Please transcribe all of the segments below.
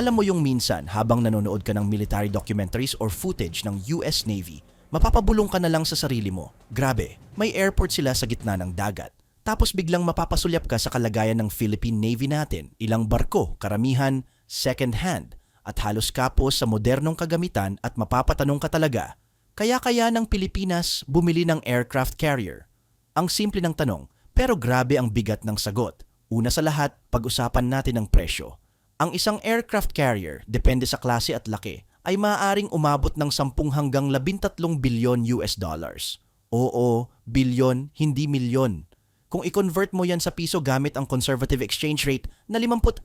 Alam mo yung minsan habang nanonood ka ng military documentaries or footage ng US Navy, mapapabulong ka na lang sa sarili mo. Grabe, may airport sila sa gitna ng dagat. Tapos biglang mapapasulyap ka sa kalagayan ng Philippine Navy natin. Ilang barko, karamihan, second hand, at halos kapos sa modernong kagamitan at mapapatanong ka talaga, kaya-kaya ng Pilipinas bumili ng aircraft carrier? Ang simple ng tanong, pero grabe ang bigat ng sagot. Una sa lahat, pag-usapan natin ang presyo. Ang isang aircraft carrier, depende sa klase at laki, ay maaaring umabot ng 10 hanggang 13 bilyon US dollars. Oo, bilyon, hindi milyon. Kung i-convert mo yan sa piso gamit ang conservative exchange rate na 56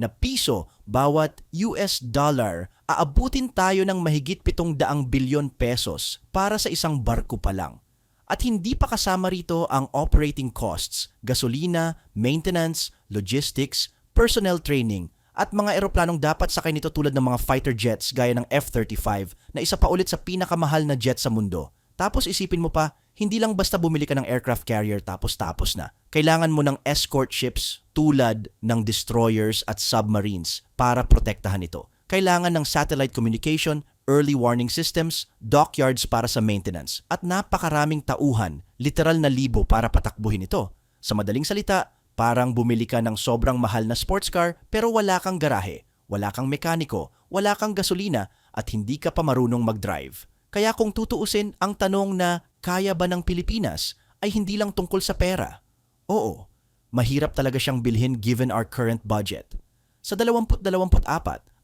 na piso bawat US dollar, aabutin tayo ng mahigit 700 bilyon pesos para sa isang barko pa lang. At hindi pa kasama rito ang operating costs, gasolina, maintenance, logistics, personnel training, at mga eroplanong dapat sakay nito tulad ng mga fighter jets gaya ng F-35 na isa pa ulit sa pinakamahal na jet sa mundo. Tapos isipin mo pa, hindi lang basta bumili ka ng aircraft carrier tapos tapos na. Kailangan mo ng escort ships tulad ng destroyers at submarines para protektahan ito. Kailangan ng satellite communication, early warning systems, dockyards para sa maintenance, at napakaraming tauhan, literal na libo para patakbuhin ito. Sa madaling salita, parang bumili ka ng sobrang mahal na sports car pero wala kang garahe, wala kang mekaniko, wala kang gasolina at hindi ka pa marunong mag-drive. Kaya kung tutuusin ang tanong na kaya ba ng Pilipinas ay hindi lang tungkol sa pera. Oo, mahirap talaga siyang bilhin given our current budget. Sa 2024,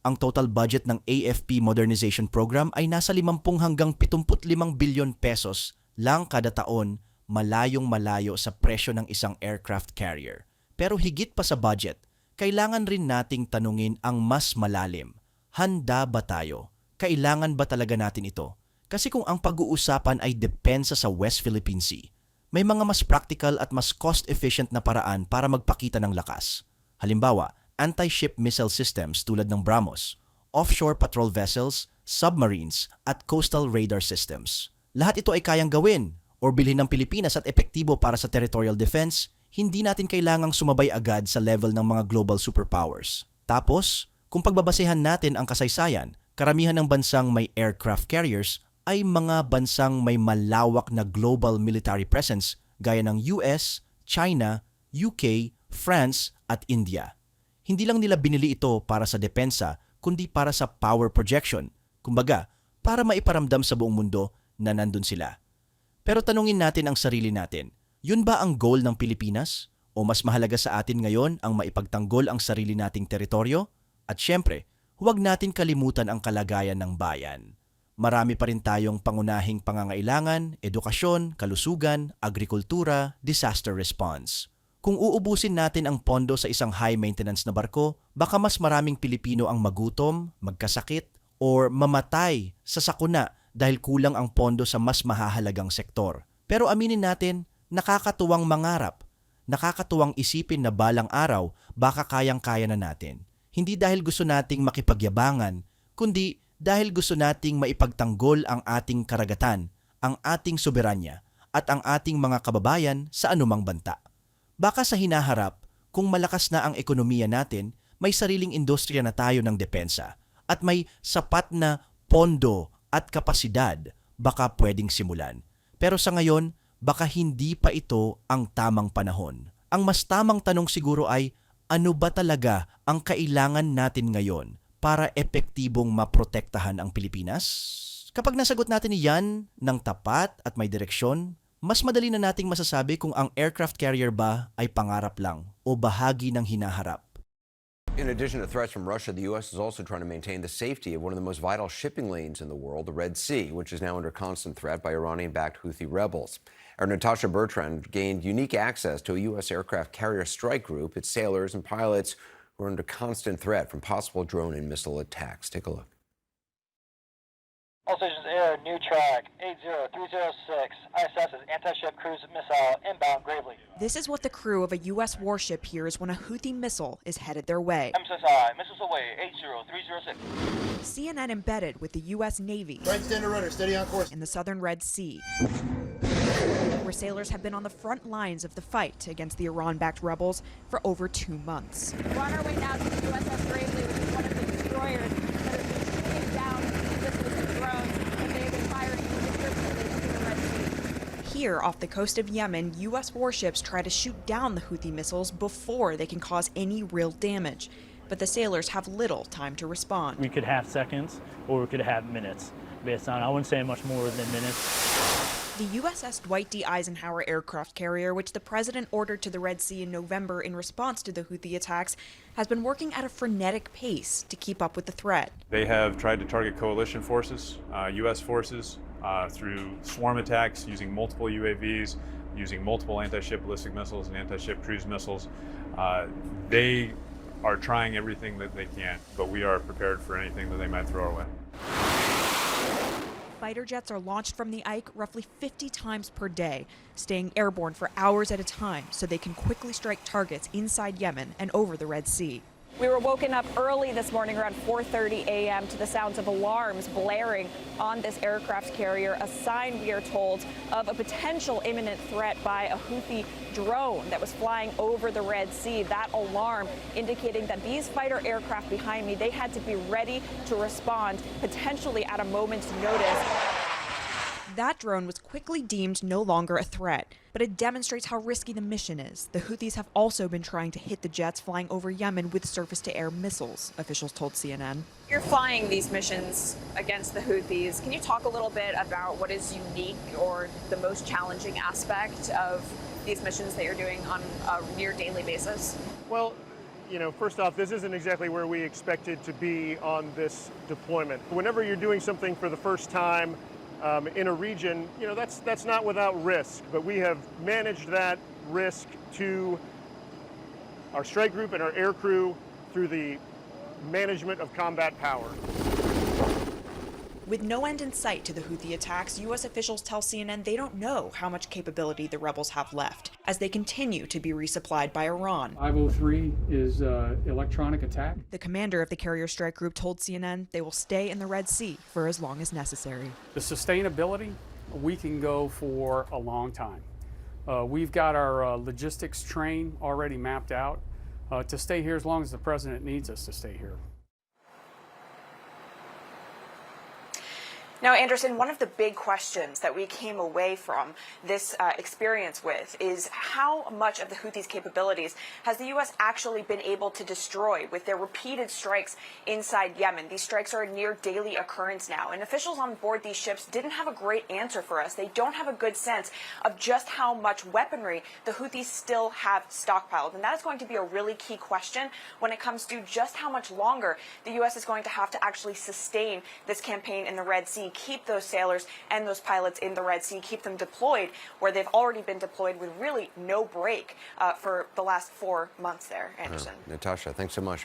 ang total budget ng AFP Modernization Program ay nasa 50 hanggang 75 bilyon pesos lang kada taon malayong malayo sa presyo ng isang aircraft carrier. Pero higit pa sa budget, kailangan rin nating tanungin ang mas malalim. Handa ba tayo? Kailangan ba talaga natin ito? Kasi kung ang pag-uusapan ay depensa sa West Philippine Sea, may mga mas practical at mas cost-efficient na paraan para magpakita ng lakas. Halimbawa, anti-ship missile systems tulad ng BrahMos, offshore patrol vessels, submarines, at coastal radar systems. Lahat ito ay kayang gawin or bilhin ng Pilipinas at epektibo para sa territorial defense, hindi natin kailangang sumabay agad sa level ng mga global superpowers. Tapos, kung pagbabasehan natin ang kasaysayan, karamihan ng bansang may aircraft carriers ay mga bansang may malawak na global military presence gaya ng US, China, UK, France at India. Hindi lang nila binili ito para sa depensa kundi para sa power projection. Kumbaga, para maiparamdam sa buong mundo na nandun sila. Pero tanungin natin ang sarili natin, yun ba ang goal ng Pilipinas? O mas mahalaga sa atin ngayon ang maipagtanggol ang sarili nating teritoryo? At syempre, huwag natin kalimutan ang kalagayan ng bayan. Marami pa rin tayong pangunahing pangangailangan, edukasyon, kalusugan, agrikultura, disaster response. Kung uubusin natin ang pondo sa isang high-maintenance na barko, baka mas maraming Pilipino ang magutom, magkasakit, or mamatay sa sakuna dahil kulang ang pondo sa mas mahahalagang sektor. Pero aminin natin, nakakatuwang mangarap. Nakakatuwang isipin na balang araw baka kayang-kaya na natin. Hindi dahil gusto nating makipagyabangan, kundi dahil gusto nating maipagtanggol ang ating karagatan, ang ating soberanya, at ang ating mga kababayan sa anumang banta. Baka sa hinaharap, kung malakas na ang ekonomiya natin, may sariling industriya na tayo ng depensa at may sapat na pondo at kapasidad, baka pwedeng simulan. Pero sa ngayon, baka hindi pa ito ang tamang panahon. Ang mas tamang tanong siguro ay, ano ba talaga ang kailangan natin ngayon para epektibong maprotektahan ang Pilipinas? Kapag nasagot natin iyan ng tapat at may direksyon, mas madali na nating masasabi kung ang aircraft carrier ba ay pangarap lang o bahagi ng hinaharap. In addition to threats from Russia, the U.S. is also trying to maintain the safety of one of the most vital shipping lanes in the world, the Red Sea, which is now under constant threat by Iranian backed Houthi rebels. Our Natasha Bertrand gained unique access to a U.S. aircraft carrier strike group, its sailors and pilots who are under constant threat from possible drone and missile attacks. Take a look. All stations air, new track 80306. ISS is anti-ship cruise missile inbound Gravely. This is what the crew of a U.S. warship hears when a Houthi missile is headed their way. MSSI, missiles away 80306. CNN embedded with the U.S. Navy Right standard rudder, steady on course. in the southern Red Sea, where sailors have been on the front lines of the fight against the Iran backed rebels for over two months. We're on our way now to the USS Gravely, which is one of the destroyers that have been shooting down missiles and drones that they've been firing indiscriminately into the Red Sea. Here, off the coast of Yemen, U.S. warships try to shoot down the Houthi missiles before they can cause any real damage. But the sailors have little time to respond. We could have seconds or we could have minutes based on, I wouldn't say much more than minutes. The USS Dwight D. Eisenhower aircraft carrier, which the president ordered to the Red Sea in November in response to the Houthi attacks, has been working at a frenetic pace to keep up with the threat. They have tried to target coalition forces, uh, U.S. forces, uh, through swarm attacks using multiple UAVs, using multiple anti ship ballistic missiles and anti ship cruise missiles. Uh, they are trying everything that they can, but we are prepared for anything that they might throw our way. Fighter jets are launched from the Ike roughly 50 times per day, staying airborne for hours at a time so they can quickly strike targets inside Yemen and over the Red Sea. We were woken up early this morning around 4:30 a.m. to the sounds of alarms blaring on this aircraft carrier, a sign we are told of a potential imminent threat by a Houthi drone that was flying over the Red Sea. That alarm indicating that these fighter aircraft behind me, they had to be ready to respond potentially at a moment's notice. That drone was quickly deemed no longer a threat, but it demonstrates how risky the mission is. The Houthis have also been trying to hit the jets flying over Yemen with surface to air missiles, officials told CNN. You're flying these missions against the Houthis. Can you talk a little bit about what is unique or the most challenging aspect of these missions that you're doing on a near daily basis? Well, you know, first off, this isn't exactly where we expected to be on this deployment. Whenever you're doing something for the first time um, in a region, you know, that's that's not without risk. But we have managed that risk to our strike group and our air crew through the management of combat power. With no end in sight to the Houthi attacks, U.S. officials tell CNN they don't know how much capability the rebels have left, as they continue to be resupplied by Iran. 503 is uh, electronic attack. The commander of the carrier strike group told CNN they will stay in the Red Sea for as long as necessary. The sustainability, we can go for a long time. Uh, we've got our uh, logistics train already mapped out uh, to stay here as long as the president needs us to stay here. Now, Anderson, one of the big questions that we came away from this uh, experience with is how much of the Houthis' capabilities has the U.S. actually been able to destroy with their repeated strikes inside Yemen? These strikes are a near daily occurrence now, and officials on board these ships didn't have a great answer for us. They don't have a good sense of just how much weaponry the Houthis still have stockpiled, and that is going to be a really key question when it comes to just how much longer the U.S. is going to have to actually sustain this campaign in the Red Sea keep those sailors and those pilots in the Red Sea, keep them deployed where they've already been deployed with really no break uh, for the last four months there, Anderson. Natasha, thanks so much.